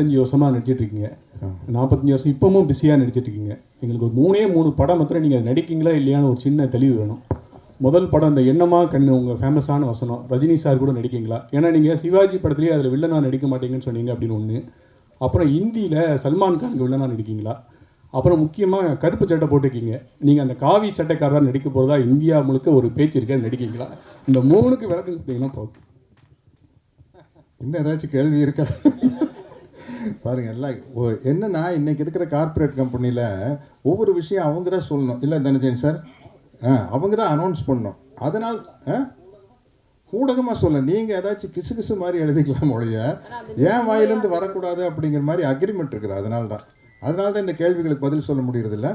நாற்பத்தஞ்சு வருஷமாக நடிச்சிட்டு இருக்கீங்க நாற்பத்தஞ்சு வருஷம் இப்பவும் பிஸியாக நடிச்சிட்டு இருக்கீங்க எங்களுக்கு ஒரு மூணே மூணு படம் மாத்திரம் நீங்கள் நடிக்கீங்களா இல்லையான்னு ஒரு சின்ன தெளிவு வேணும். முதல் படம் இந்த எண்ணமா கண்ணு உங்கள் ஃபேமஸான வசனம். ரஜினி சார் கூட நடிக்கீங்களா ஏன்னா நீங்கள் சிவாஜி படத்துலேயே அதில் வில்லனா நடிக்க மாட்டீங்கன்னு சொன்னீங்க அப்படின்னு ஒன்று அப்புறம் ஹிந்தியில் சல்மான் கானுக்கு வில்லனா நடிக்கீங்களா அப்புறம் முக்கியமாக கருப்பு சட்டை போட்டிருக்கீங்க. நீங்கள் அந்த காவி சட்டைக்காரராக நடிக்க போகிறதா இந்தியா முழுக்க ஒரு பேச்சு இருக்கு நடிக்கீங்களா இந்த மூணுக்கு விளக்கம் கொடுத்தீங்கன்னா போதும். இன்னும் ஏதாச்சும் கேள்வி இருக்கா? பாருங்க எல்லாம் ஓ- என்னன்னா இன்னைக்கு இருக்கிற கார்ப்பரேட் கம்பெனியில் ஒவ்வொரு விஷயம் அவங்க தான் சொல்லணும். இல்லை தனஜயன் சார் ஆ அவங்க தான் அனௌன்ஸ் பண்ணணும். அதனால் ஆ ஊடகமாக சொல்ல நீங்கள் ஏதாச்சும் கிசு கிசு மாதிரி எழுதிக்கலாம் ஒழிய ஏன் வாயிலேருந்து வரக்கூடாது அப்படிங்கிற மாதிரி அக்ரிமெண்ட் இருக்குது. அதனால தான் அதனால தான் இந்த கேள்விகளுக்கு பதில் சொல்ல முடியறதில்ல.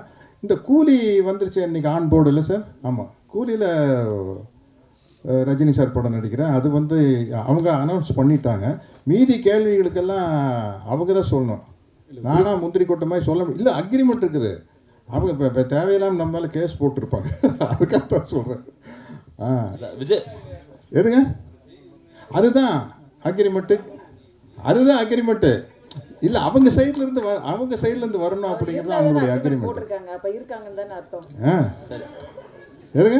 இந்த கூலி வந்துருச்சு இன்னைக்கு ஆன் போர்டு இல்லை சார் ஆமாம் கூலியில் ரஜினி சார் படம் நடிக்கிறேன். அது வந்து அவங்க அனௌன்ஸ் பண்ணிட்டாங்க. மீதி கேள்விகளுக்கெல்லாம் அவங்க தான் சொல்லணும். நானா முந்திரி கொட்ட மாதிரி சொல்ல இல்லை அக்ரிமெண்ட் இருக்குது. அவங்க இப்போ இப்போ தேவையில்லாமல் நம்ம மேலே கேஸ் போட்டிருப்பாங்க. அதுக்காக தான் சொல்கிறேன் ஆ. விஜய். எதுங்க? அதுதான் அக்ரிமெண்ட்டு அதுதான் அக்ரிமெண்ட்டு இல்லை அவங்க சைடுல இருந்து வ அவங்க சைடுல இருந்து வரணும் அப்படிங்கிறது அவங்களுடைய அக்ரிமெண்ட் போட்டிருக்காங்க. அப்ப இருக்காங்கன்னு தானே அர்த்தம். ஆ. சரி. எதுங்க?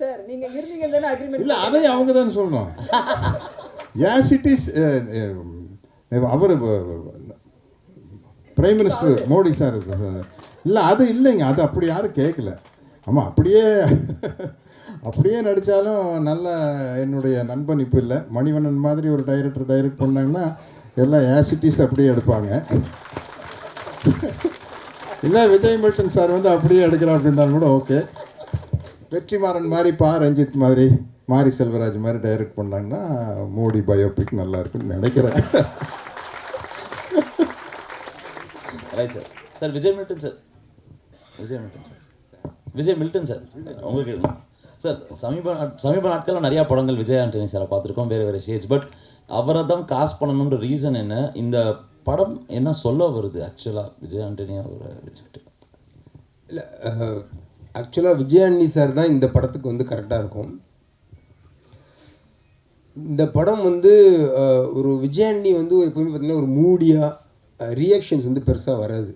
சார் நீங்க இருந்தீங்கன்னு தானே அக்ரிமெண்ட் இல்லை அதை அவங்க தான் சொல்லணும். As it is our prime minister Modi sir இல்லை அது இல்லைங்க. அது அப்படி யாரும் கேட்கல ஆமாம் அப்படியே அப்படியே நடித்தாலும் நல்ல என்னுடைய நண்பன் இப்போ இல்லை. மணிவண்ணன் மாதிரி ஒரு டைரக்டர் டைரக்ட் பண்ணாங்கன்னா எல்லாம் ஆசிட்டிஸ் அப்படியே எடுப்பாங்க. இல்லை விஜய் மில்டன் சார் வந்து அப்படியே எடுக்கிறோம் அப்படின்னாலும் கூட ஓகே வெற்றிமாறன் மாதிரி பா ரஞ்சித் மாதிரி மாரி செல்வராஜ் மாதிரி டைரக்ட் பண்ணாங்கன்னா மோடி பயோபிக் நல்லா இருக்குன்னு நினைக்கிறேன். Right sir sir Vijay Milton sir Vijay Milton sir Vijay Milton sir உங்களுக்கு சார் சமீப நாட்- சமீப நாட்களில் நிறையா படங்கள் விஜய் ஆண்டனி சாரை பார்த்துருக்கோம். வேறு வேறு ஷேட்ஸ் பட் அவரை தான் காசு பண்ணணுன்ற ரீசன் என்ன? இந்த படம் என்ன சொல்ல வருது ஆக்சுவலாக விஜய் ஆண்டனி அவரை வச்சுக்கிட்டு இல்லை ஆக்சுவலாக விஜயாண்டி சார் தான் இந்த படத்துக்கு வந்து கரெக்டாக இருக்கும். இந்த படம் வந்து ஒரு விஜயாண்டி வந்து எப்பவுமே பார்த்திங்கன்னா ஒரு மூடியாக ரியாக்ஷன்ஸ் வந்து பெருசாக வராது.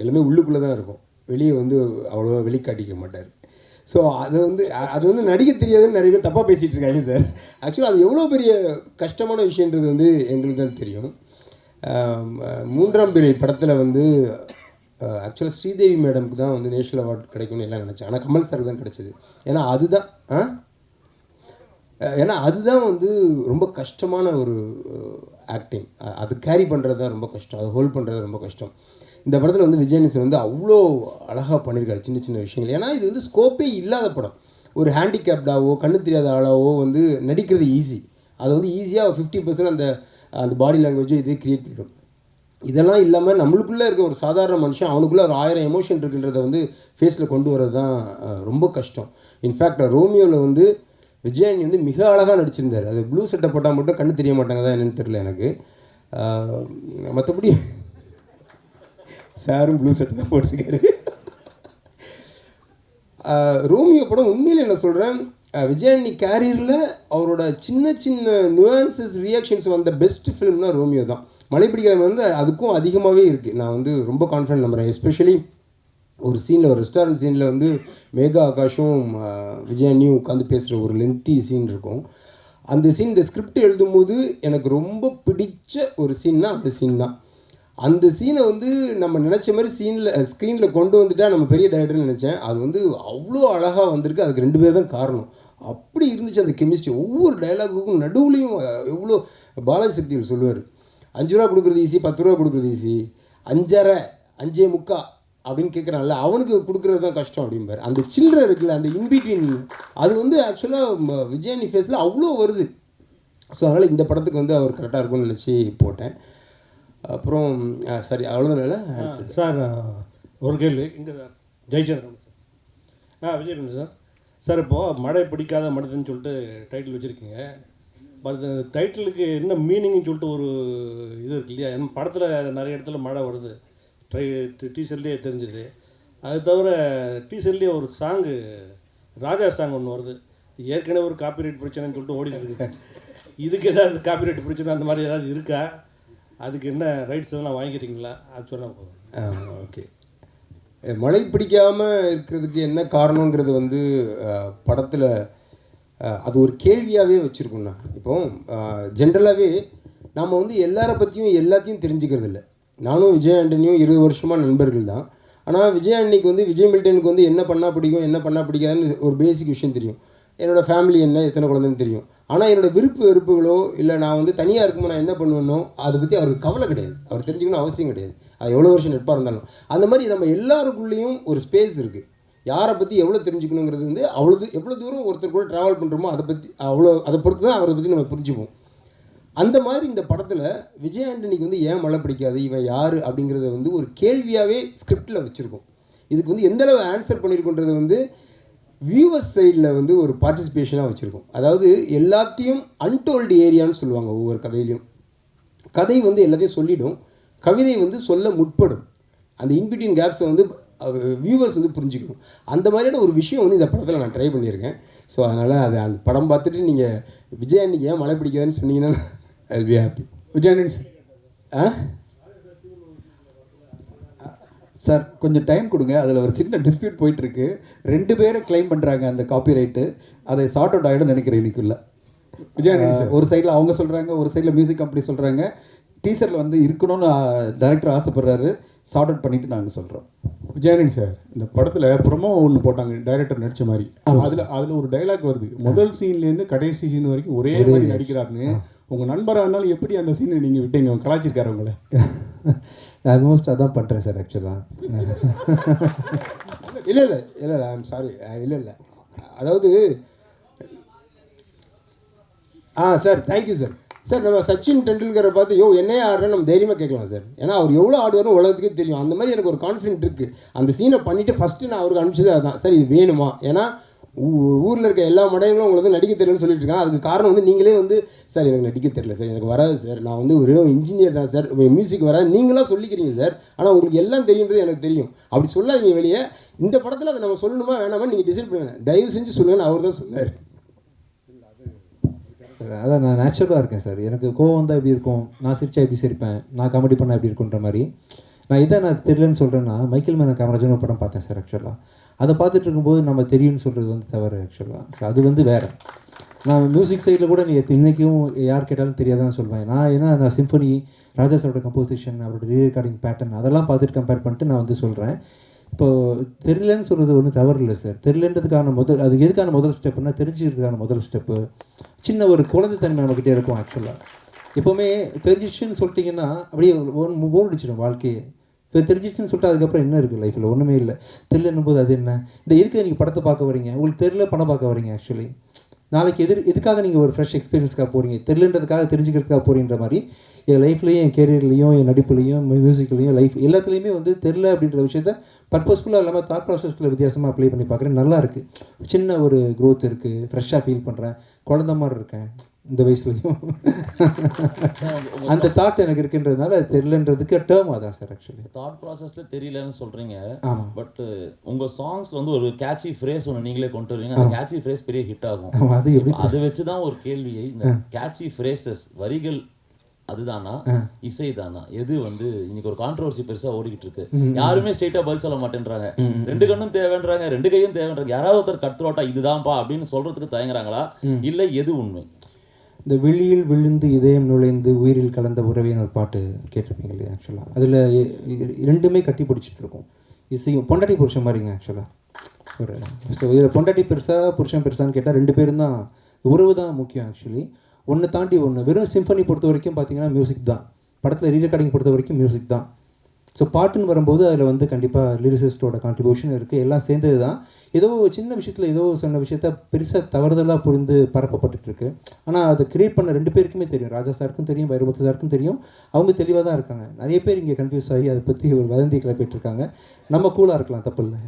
எல்லாமே உள்ளுக்குள்ளே தான் இருக்கும். வெளியே வந்து அவ்வளோவா வெளிக்காட்டிக்க மாட்டார். ஸோ அது வந்து அது வந்து நடிக்க தெரியாதுன்னு நிறைய பேர் தப்பாக பேசிகிட்டு இருக்காங்க சார் ஆக்சுவலாக அது எவ்வளோ பெரிய கஷ்டமான விஷயன்றது வந்து எங்களுக்கு தான் தெரியும். மூன்றாம் பிறை படத்தில் வந்து ஆக்சுவலாக ஸ்ரீதேவி மேடம்க்கு தான் வந்து நேஷனல் அவார்ட் கிடைக்கும்னு எல்லாம் நினச்சேன். ஆனால் கமல் சார் தான் கிடச்சிது. ஏன்னா அதுதான் ஆ? ஏன்னா அதுதான் வந்து ரொம்ப கஷ்டமான ஒரு ஆக்டிங் அது கேரி பண்ணுறது தான் ரொம்ப கஷ்டம். அதை ஹோல்ட் பண்ணுறது ரொம்ப கஷ்டம். இந்த படத்தில் வந்து விஜயநேசன் வந்து அவ்வளோ அழகாக பண்ணியிருக்காரு சின்ன சின்ன விஷயங்கள். ஏன்னா இது வந்து ஸ்கோப்பே இல்லாத படம். ஒரு ஹேண்டிகேப்டாவோ கண்ணு தெரியாத ஆளாவோ வந்து நடிக்கிறது ஈஸி அதை வந்து ஈஸியாக ஃபிஃப்டி பர்சன்ட் அந்த அந்த பாடி லாங்குவேஜோ இதே க்ரியேட் பண்ணிடும். இதெல்லாம் இல்லாமல் நம்மளுக்குள்ளே இருக்க ஒரு சாதாரண மனுஷன் அவனுக்குள்ளே ஒரு ஆயிரம் எமோஷன் இருக்குன்றத வந்து ஃபேஸில் கொண்டு வரது தான் ரொம்ப கஷ்டம். இன்ஃபேக்ட் ரோமியோவில் வந்து விஜயானி வந்து மிக அழகாக நடிச்சிருந்தார். அது ப்ளூ சட்டை போட்டால் மட்டும் கண்ணு தெரிய மாட்டாங்க தான் என்னன்னு தெரில எனக்கு. மற்றபடி சாரும் ப்ளூ சட்டை தான் போட்டிருக்காரு. ரோமியோ படம் உண்மையில் என்ன சொல்கிறேன் விஜயானி கேரியரில் அவரோட சின்ன சின்ன நுவான்சஸ் ரியாக்ஷன்ஸ் வந்த பெஸ்ட் ஃபிலிம்னா ரோமியோ தான். மலைப்பிடிக்கிறவன் வந்து அதுக்கும் அதிகமாகவே இருக்குது நான் வந்து ரொம்ப கான்ஃபிடன்ட் நம்புகிறேன் எஸ்பெஷலி ஒரு சீனில் ஒரு ரெஸ்டாரண்ட் சீனில் வந்து மேகா ஆகாஷும் விஜயானியும் உட்காந்து பேசுகிற ஒரு லென்த்தி சீன் இருக்கும். அந்த சீன் இந்த ஸ்கிரிப்ட் எழுதும்போது எனக்கு ரொம்ப பிடிச்ச ஒரு சீன்னா அந்த சீன் தான். அந்த சீனை வந்து நம்ம நினச்ச மாதிரி சீனில் ஸ்க்ரீனில் கொண்டு வந்துட்டா நம்ம பெரிய டைரக்டர்னு நினச்சேன். அது வந்து அவ்வளோ அழகாக வந்திருக்கு. அதுக்கு ரெண்டு பேர் தான் காரணம். அப்படி இருந்துச்சு அந்த கெமிஸ்ட்ரி ஒவ்வொரு டைலாகுக்கும் நடுவுலையும் எவ்வளோ பாலாஜி சக்திகள் சொல்லுவார். அஞ்சு ரூபா கொடுக்குறது ஈஸி பத்து ரூபா கொடுக்குறது ஈஸி அஞ்சரை அஞ்சே முக்கா அப்படின்னு கேட்குறான்ல அவனுக்கு கொடுக்குறது தான் கஷ்டம் அப்படிம்பார் அந்த சில்லறை இருக்குல்ல அந்த இன்பிட்வீன் அது வந்து ஆக்சுவலாக விஜயானி ஃபேஸில் அவ்வளோ வருது. ஸோ அதனால் இந்த படத்துக்கு வந்து அவர் கரெக்டாக இருக்கும்னு நினச்சி போட்டேன். அப்புறம் சரி அவ்வளோதான் ஆன்சர் சார் ஒரு கேள்வி. இங்கே சார் ஜெயச்சந்திரன் சார். ஆ விஜய் சார். சார் இப்போது மழை பிடிக்காத மனிதன் சொல்லிட்டு டைட்டில் வச்சுருக்கீங்க. பட் டைட்டிலுக்கு என்ன மீனிங்னு சொல்லிட்டு ஒரு இது இருக்கு இல்லையா? என் படத்தில் நிறைய இடத்துல மழை வருது. ட்ரை டீசர்லேயே தெரிஞ்சுது. அது தவிர டீசர்லேயே ஒரு சாங்கு ராஜா சாங் ஒன்று வருது. ஏற்கனவே ஒரு காப்பிரைட் பிரச்சனைன்னு சொல்லிட்டு ஓடிட்டு இருக்கு. இதுக்கு ஏதாவது காப்பிரைட் பிடிச்சது அந்த மாதிரி ஏதாவது இருக்கா? அதுக்கு என்ன ரைட்ஸ் எதனா வாங்கிக்கிறீங்களா? அது சொன்னால் போதும். ஓகே மழை பிடிக்காமல் இருக்கிறதுக்கு என்ன காரணங்கிறது வந்து படத்தில் அது ஒரு கேள்வியாகவே வச்சுருக்கோண்ணா இப்போ ஜென்ரலாகவே நாம் வந்து எல்லாரை பற்றியும் எல்லாத்தையும் தெரிஞ்சுக்கிறது இல்லை. நானும் விஜய் ஆண்டனியும் இருபது வருஷமாக நண்பர்கள் தான். ஆனால் விஜய் ஆண்டனிக்கு வந்து விஜய் மில்டனுக்கு வந்து என்ன பண்ணால் பிடிக்கும் என்ன பண்ணால் பிடிக்காதுன்னு ஒரு பேசிக் விஷயம் தெரியும். என்னோடய ஃபேமிலி என்ன எத்தனை குழந்தைன்னு தெரியும். ஆனால் என்னோட விருப்பு வெறுப்புகளோ இல்லை நான் வந்து தனியாக இருக்கும்போது நான் என்ன பண்ணுவேனோ அதை பற்றி அவருக்கு கவலை கிடையாது. அவர் தெரிஞ்சுக்கணும் அவசியம் கிடையாது. அது எவ்வளோ வருஷம் நட்பாக இருந்தாலும். அந்த மாதிரி நம்ம எல்லாருக்குள்ளேயும் ஒரு ஸ்பேஸ் இருக்குது யாரை பற்றி எவ்வளோ தெரிஞ்சுக்கணுங்கிறது வந்து அவ்வளோ எவ்வளோ தூரம் ஒருத்தர் கூட ட்ராவல் பண்ணுறோமோ அதை பற்றி அவ்வளோ அதை பொறுத்து தான் அவரை பற்றி நம்ம புரிஞ்சுப்போம். அந்த மாதிரி இந்த படத்தில் விஜய் ஆண்டனிக்கு வந்து ஏன் மழை பிடிக்காது? இவன் யார்? அப்படிங்கிறத வந்து ஒரு கேள்வியாகவே ஸ்கிரிப்டில் வச்சுருக்கோம். இதுக்கு வந்து எந்தளவு ஆன்சர் பண்ணியிருக்கோன்றது வந்து வியூவர்ஸ் சைடில் வந்து ஒரு பார்ட்டிசிபேஷனாக வச்சுருக்கோம். அதாவது எல்லாத்தையும் அன்டோல்டு ஏரியான்னு சொல்லுவாங்க ஒவ்வொரு கதையிலையும் கதை வந்து எல்லாத்தையும் சொல்லிடும். கவிதை வந்து சொல்ல முற்படும். அந்த இன்பிட்வீன் கேப்ஸை வந்து வியூவர்ஸ் வந்து புரிஞ்சுக்கணும். அந்த மாதிரியான ஒரு விஷயம் வந்து இந்த படத்தில் நான் ட்ரை பண்ணியிருக்கேன். ஸோ அதனால் அது அந்த படம் பார்த்துட்டு நீங்கள் விஜய் அன்னைக்கு ஏன் மழை பிடிக்காதுன்னு சொன்னீங்கன்னா ஐ பி ஹாப்பி விஜயானந்த் ஆ? சார் கொஞ்சம் டைம் கொடுங்க. அதில் ஒரு சின்ன டிஸ்பியூட் போயிட்டு இருக்கு ரெண்டு பேரும் க்ளைம் பண்ணுறாங்க அந்த காப்பிரைட்டு அதை சார்ட் அவுட் ஆகிடும் நினைக்கிறேன் இன்னைக்குள்ள. ஒரு சைடில் அவங்க சொல்கிறாங்க ஒரு சைடில் மியூசிக் கம்பெனி சொல்கிறாங்க டீசரில் வந்து இருக்கணும்னு டைரக்டர் ஆசைப்படுறாரு. சார்ட் அவுட் பண்ணிட்டு நாங்கள் சொல்கிறோம் விஜயானந்த் சார் இந்த படத்துல ப்ரொமோ ஒன்று போட்டாங்க டைரக்டர் நடிச்ச மாதிரி. அதுல அதுல ஒரு டைலாக் வருது. முதல் சீன்ல இருந்து கடைசி சீன் வரைக்கும் ஒரே மாதிரி நடிக்கிறாருன்னு. உங்க நண்பரா இருந்தாலும் எப்படி அந்த சீனை நீங்க விட்டீங்க? கலாச்சிருக்காரு உங்களை? ஆல்மோஸ்ட் அதான் பண்ணுறேன் சார் ஆக்சுவலாக இல்லை இல்லை இல்லை இல்லை ஐம் சாரி இல்லை இல்லை. அதாவது ஆ sir thank you sir sir நம்ம சச்சின் டெண்டுல்கரை பார்த்து யோ என்னையே ஆடுறேன்னு நம்ம தைரியமாக கேட்கலாம் சார். ஏன்னா அவர் எவ்வளோ ஆடுவார்னு உலகத்துக்கே தெரியும். அந்த மாதிரி எனக்கு ஒரு கான்ஃபிடென்ட் இருக்குது அந்த சீனை பண்ணிவிட்டு ஃபஸ்ட்டு நான் அவருக்கு அனுப்பிச்சது அதுதான் சார் இது வேணுமா? ஏன்னா ஊரில் இருக்க எல்லா மடையங்களும் உங்களுக்கு நடிக்க தெரியலன்னு சொல்லிட்டு இருக்காங்க. அதுக்கு காரணம் வந்து நீங்களே வந்து சார் எனக்கு நடிக்க தெரியல சார். எனக்கு வராது சார். நான் வந்து ஒரு இன்ஜினியர் தான் சார். மியூசிக் வராது. நீங்களாம் சொல்லிக்கிறீங்க சார். ஆனால் உங்களுக்கு எல்லாம் தெரியுன்றது எனக்கு தெரியும். அப்படி சொல்லாதீங்க வெளியே. இந்த படத்தில் அதை நம்ம சொல்லணுமா வேணாமா நீங்கள் டிசைட் பண்ணுங்க. தயவு செஞ்சு சொல்லுங்கன்னு அவர் தான் சொன்னார். சார். அதான் நான் நேச்சுரலாக இருக்கேன் சார். எனக்கு கோவம் வந்தால் எப்படி இருக்கும்? நான் சிரிச்சா எப்படி சிரிப்பேன்? நான் காமெடி பண்ணால் எப்படி இருக்குன்ற மாதிரி. நான் இதை நான் தெரியலன்னு சொல்கிறேன்னா மைக்கேல் மேன காமராஜன் ஒரு படம் பார்த்தேன் சார் ஆக்சுவலாக அதை பார்த்துட்டு இருக்கும்போது நம்ம தெரியும்னு சொல்கிறது வந்து தவறு ஆக்சுவலாக ஸோ அது வந்து வேறு. நான் மியூசிக் சைடில் கூட நீ இன்றைக்கும் யார் கேட்டாலும் தெரியாதான் சொல்லுவேன் நான் ஏன்னா நான் சிம்பனி ராஜா சாரோட கம்போசிஷன் அவரோட ரீ ரெக்கார்டிங் பேட்டர்ன் அதெல்லாம் பார்த்துட்டு கம்பேர் பண்ணிட்டு நான் வந்து சொல்கிறேன் இப்போது தெரியலன்னு சொல்கிறது ஒன்றும் தவறு இல்லை சார் தெரியலன்றதுக்கான முதல் அது எதுக்கான முதல் ஸ்டெப்னா தெரிஞ்சுக்கிறதுக்கான முதல் ஸ்டெப்பு சின்ன ஒரு குழந்தைத்தன்மை நம்மக்கிட்டே இருக்கும் ஆக்சுவலாக எப்போவுமே தெரிஞ்சிச்சுன்னு சொல்லிட்டிங்கன்னா அப்படியே ஒன் போர் அடிச்சிடும் வாழ்க்கையே. இப்போ தெரிஞ்சிச்சுன்னு சொல்லிட்டு அதுக்கப்புறம் என்ன இருக்குது லைஃப்பில் ஒன்றுமே இல்லை. தெரியலன்னும் போது அது என்ன? இந்த எதுக்கு நீங்கள் படத்தை பார்க்க வரீங்க? உங்களுக்கு தெரியல படம் பார்க்க வரீங்க ஆக்சுவலி நாளைக்கு எதிர் எதுக்காக நீங்கள் ஒரு ஃப்ரெஷ் எக்ஸ்பீரியன்ஸ்க்காக போகிறீங்க தெரிலன்றதுக்காக தெரிஞ்சுக்கிறதுக்காக போறீன்ற மாதிரி என் லைஃப்லையும் என் கேரியர்லையும் என் நடிப்புலையும் மியூசிக்லேயும் லைஃப் எல்லாத்துலேயுமே வந்து தெரில அப்படின்ற விஷயத்த பர்பஸ்ஃபுல்லாக இல்லாமல் தாட் ப்ராசஸில் வித்தியாசமாக அப்ளை பண்ணி பார்க்குறேன். நல்லா இருக்குது சின்ன ஒரு க்ரோத் இருக்குது ஃப்ரெஷ்ஷாக ஃபீல் பண்ணுறேன் குழந்த மாதிரி இருக்கேன். இந்த வயசுலையும். அந்த தாட் எனக்கு இருக்குன்றதுனால அது தெரிலன்றதுக்கு டேர்ம் அதான் சார் ஆக்சுவலி தாட் ப்ராசஸ்ல தெரியலன்னு சொல்றீங்க. ஆமாம் பட் உங்க சாங்ஸ்ல வந்து ஒரு கேட்சி ஃப்ரேஸ் ஒன்று நீங்களே கொண்டு வருவீங்க அந்த கேட்சி ஃப்ரேஸ் பெரிய ஹிட் ஆகும். அது அதை வச்சு தான் ஒரு கேள்வியை இந்த கேட்சி ஃப்ரேசஸ் வரிகள் அதுதானா? இசை தானா எது வந்து இன்னைக்கு ஒரு கான்ட்ரவர்சி பெருசா ஓடிக்கிட்டு இருக்கு. யாருமே ஸ்ட்ரெயிட்டா பதில் சொல்ல மாட்டேன்றாங்க. ரெண்டு கண்ணும் தேவைன்றாங்க ரெண்டு கையும் தேவைன்றாங்க. யாராவது ஒருத்தர் கட்டுரோட்டா இதுதான்ப்பா அப்படின்னு சொல்றதுக்கு தயங்குறாங்களா? இல்ல எது உண்மை? இந்த விழியில் விழுந்து இதயம் நுழைந்து உயிரில் கலந்த உறவேன்னு ஒரு பாட்டு கேட்டிருப்பீங்க இல்லையா ஆக்சுவலாக அதில் ரெண்டுமே கட்டி பிடிச்சிட்டு இருக்கும் இசையும் பொண்டாட்டி புருஷன் மாதிரிங்க ஆக்சுவலாக ஒரு ஸோ இதில் பொண்டாட்டி பெருசா புருஷன் பெருசான்னு கேட்டால் ரெண்டு பேரும் தான் உறவு தான் முக்கியம் ஆக்சுவலி ஒன்று தாண்டி ஒன்று வெறும் சிம்பனி பொறுத்த வரைக்கும் பார்த்தீங்கன்னா மியூசிக் தான். படத்தில் ரீரெக்கார்டிங் பொறுத்த வரைக்கும் மியூசிக் தான். ஸோ பாட்டுன்னு வரும்போது அதில் வந்து கண்டிப்பாக லிரிசிஸ்டோட கான்ட்ரிபியூஷன் இருக்குது எல்லாம் சேர்ந்தது தான் ஏதோ ஒரு சின்ன விஷயத்தில் ஏதோ சொன்ன விஷயத்த பெருசாக தவறுதலாக புரிந்து பரப்பப்பட்டுட்டு இருக்கு ஆனால் அதை கிரியேட் பண்ண ரெண்டு பேருக்குமே தெரியும். ராஜா சாருக்கும் தெரியும் வைரமுத்து சாருக்கும் தெரியும். அவங்க தெளிவாக தான் இருக்காங்க. நிறைய பேர் இங்கே கன்ஃபியூஸ் ஆகி அதை பற்றி ஒரு வதந்தி கிளப்பிட்டு இருக்காங்க நம்ம கூலாக இருக்கலாம் தப்பு இல்லை.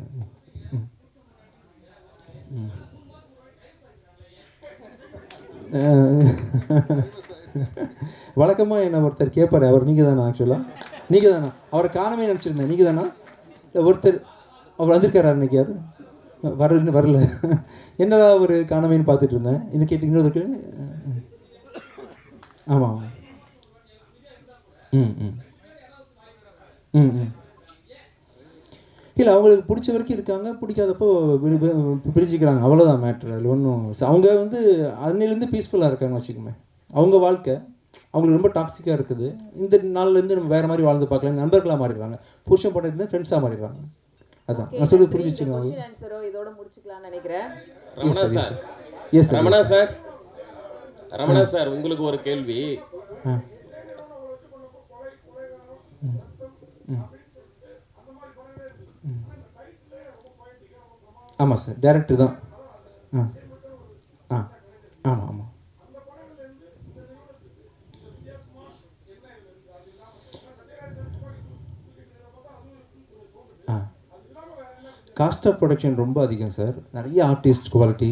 வழக்கமாக என்ன ஒருத்தர் கேட்பார் அவர் நீங்கள் தானா ஆக்சுவலாக நீங்கள் தானா? அவரை காணமே நினச்சிருந்தேன். நீங்கள் தானா? ஒருத்தர் அவர் வந்திருக்காரா அன்னைக்கு யார்? வரல வரல. என்னடா ஒரு காணமைன்னு பார்த்துட்டு இருந்தேன். இது கேட்டிங்கன்னா கேளுங்க ஆமாம் ம் ம். ம் ம். இல்லை அவங்களுக்கு பிடிச்ச வரைக்கும் இருக்காங்க. பிடிக்காதப்போ வி- பிரிச்சுக்கிறாங்க. அவ்வளோதான் மேட்ரு அதில் ஒன்றும் அவங்க வந்து அன்னிலேருந்து பீஸ்ஃபுல்லாக இருக்காங்க வச்சுக்கோமே. அவங்க வாழ்க்கை அவங்களுக்கு ரொம்ப டாக்ஸிக்காக இருக்குது. இந்த நாள்லேருந்து நம்ம வேறு மாதிரி வாழ்ந்து பார்க்கலாம் நண்பர்களாக மாறிடுறாங்க புருஷன் பண்ணதுலேருந்து ஃப்ரெண்ட்ஸாக மாறிடுறாங்க அதான். நான் சொல்றது புரிஞ்சிச்சுங்க கொஸ்டின் ஆன்சரோ இதோட முடிச்சுக்கலாம்னு நினைக்கிறேன். Ramana sir. Yes sir Ramana sir. Ramana sir உங்களுக்கு ஒரு கேள்வி. ஆமாம் சார் டேரக்டர் தான். ஆ. ஆ ஆமாம் ஆமாம் காஸ்ட் ஆஃப் ப்ரொடக்ஷன் ரொம்ப அதிகம் சார் நிறைய ஆர்டிஸ்ட் குவாலிட்டி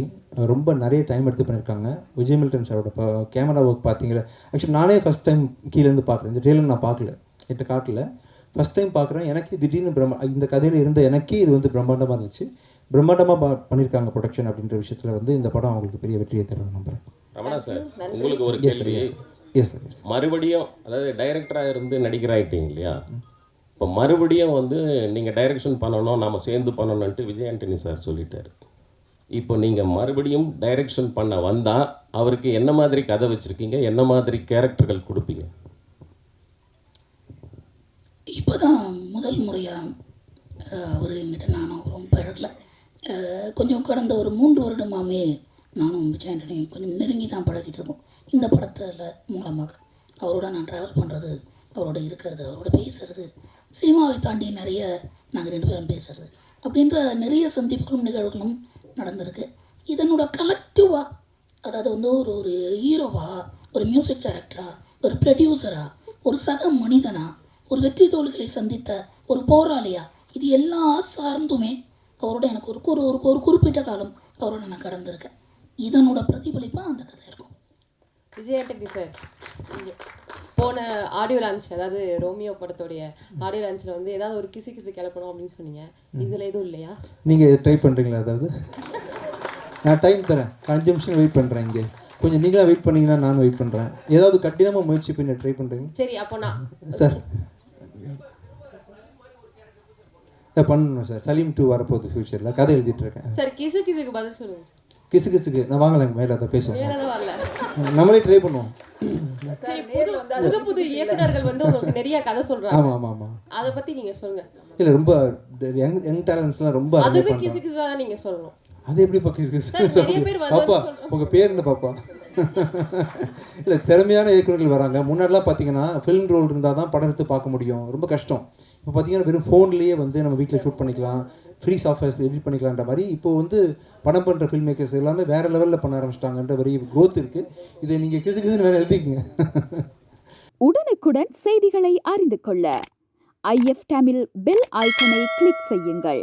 ரொம்ப நிறைய டைம் எடுத்து பண்ணியிருக்காங்க. விஜய் மில்டன் சாரோட கேமரா ஒர்க் பார்த்தீங்களா ஆக்சுவலி நானே ஃபஸ்ட் டைம் கீழேருந்து பார்க்குறேன் இந்த ட்ரெயிலர் நான் பார்க்கல. என்கிட்ட காட்டல. ஃபஸ்ட் டைம் பார்க்குறேன். எனக்கு திடீர்னு பிரம்ம இந்த கதையில் இருந்த எனக்கே இது வந்து பிரம்மாண்டமாக இருந்துச்சு. பிரம்மாண்டமாக பா பண்ணியிருக்காங்க ப்ரொடக்ஷன் அப்படின்ற விஷயத்தில் வந்து இந்த படம் அவங்களுக்கு பெரிய வெற்றியை தரும் நம்புறேன். ரமணா சார் உங்களுக்கு ஒரு கேள்வி. எஸ் சார் எஸ் மறுபடியும் அதாவது டைரக்டராக இருந்து நடிகராயிட்டீங்க இல்லையா? இப்போ மறுபடியும் வந்து நீங்கள் டைரக்ஷன் பண்ணணும் நாம் சேர்ந்து பண்ணணும்ன்ட்டு விஜய் ஆண்டனி சார் சொல்லிட்டார். இப்போ நீங்கள் மறுபடியும் டைரக்ஷன் பண்ண வந்தால் அவருக்கு என்ன மாதிரி கதை வச்சுருக்கீங்க? என்ன மாதிரி கேரக்டர்கள் கொடுப்பீங்க? இப்போ தான் முதல் முறையாக அவர் எங்கிட்ட நானும் ரொம்ப பழகல. கொஞ்சம் கடந்த ஒரு மூன்று வருடமாமே நானும் விஜய் ஆண்டனியும் கொஞ்சம் நெருங்கி தான் பழகிட்டு இருக்கோம். இந்த படத்தில் மூலமாக அவரோட நான் ட்ராவல் பண்ணுறது அவரோட இருக்கிறது அவரோட பேசுறது சினிமாவை தாண்டி நிறைய நாங்கள் ரெண்டு பேரும் பேசுறது அப்படின்ற நிறைய சந்திப்புகளும் நிகழ்வுகளும் நடந்திருக்கு. இதனோட கலெக்டிவாக அதாவது வந்து ஒரு ஒரு ஹீரோவா ஒரு மியூசிக் டைரக்டரா ஒரு ப்ரொடியூசரா ஒரு சக மனிதனா ஒரு வெற்றி தோல்களை சந்தித்த ஒரு போராளியா இது எல்லா சார்ந்துமே அவரோட எனக்கு ஒரு ஒரு ஒரு ஒரு குறிப்பிட்ட காலம் அவரோட நான் கடந்திருக்கேன். இதனோட பிரதிபலிப்பாக அந்த கதை இருக்கும். விஜய் ஆண்டனி சார் இங்க போன ஆடியோ லான்ச் அதாவது ரோமியோ படத்தோடைய ஆடியோ லான்ச்சில் வந்து ஏதாவது ஒரு கிசு கிசு கிளப்பணும் அப்படின்னு சொன்னீங்க. இதில் எதுவும் இல்லையா? நீங்கள் ட்ரை பண்ணுறீங்களா அதாவது? நான் டைம் தரேன். அஞ்சு நிமிஷம் வெயிட் பண்ணுறேன் இங்கே. கொஞ்சம் நீங்களாக வெயிட் பண்ணீங்கன்னா நானும் வெயிட் பண்ணுறேன் ஏதாவது கடினமாக முயற்சி பண்ணி ட்ரை பண்ணுறீங்க சரி அப்போ நான் சார். பண்ணணும் சார். சலீம் டூ வரப்போகுது ஃப்யூச்சரில் கதை எழுதிட்டு இருக்கேன். சார் கிசு கிசுக்கு பதில் சொல்லுங்க. கிசு கிசுக்கு. நான் வாங்கலைங்க மேலே அதை பேசுவோம் நம்மளே ட்ரை பண்ணுவோம். புது புது இயக்குனர்கள் வந்து உங்களுக்கு நிறைய கதை சொல்றாங்க. ஆமாம் ஆமாம் ஆமாம் அதை பத்தி நீங்க சொல்லுங்க. இல்லை ரொம்ப யங் யங் டேலண்ட்ஸ்லாம் ரொம்ப அதுவே. கிசு கிசுவா தான் நீங்க சொல்லணும். அது எப்படி கிசு கிசு பாப்பா. உங்க பேர் என்ன பாப்பா? இல்லை திறமையான இயக்குனர்கள் வராங்க. முன்னாடிலாம் பார்த்தீங்கன்னா ஃபிலிம் ரோல் இருந்தால் தான் படம் எடுத்து பார்க்க முடியும். ரொம்ப கஷ்டம். இப்போ பார்த்தீங்கன்னா வெறும் ஃபோன்லேயே வந்து நம்ம வீட்டில் ஷூட் பண்ணிக்கலாம். ஃப்ரீ சாஃப்ட்வேர்ஸ் எடிட் பண்ணிக்கலான்ற மாதிரி இப்போ வந்து படம் பண்ணுற ஃபில்ம் மேக்கர்ஸ் எல்லாமே வேற லெவலில் பண்ண ஆரம்பிச்சிட்டாங்கன்ற பெரிய க்ரோத் இருக்குது இதை நீங்கள் கிசு கிசுன்னு வேறு எழுதிக்கங்க. உடனுக்குடன் செய்திகளை அறிந்து கொள்ள. ஐஎஃப் டேமில் பெல் ஐக்கனை கிளிக் செய்யுங்கள்.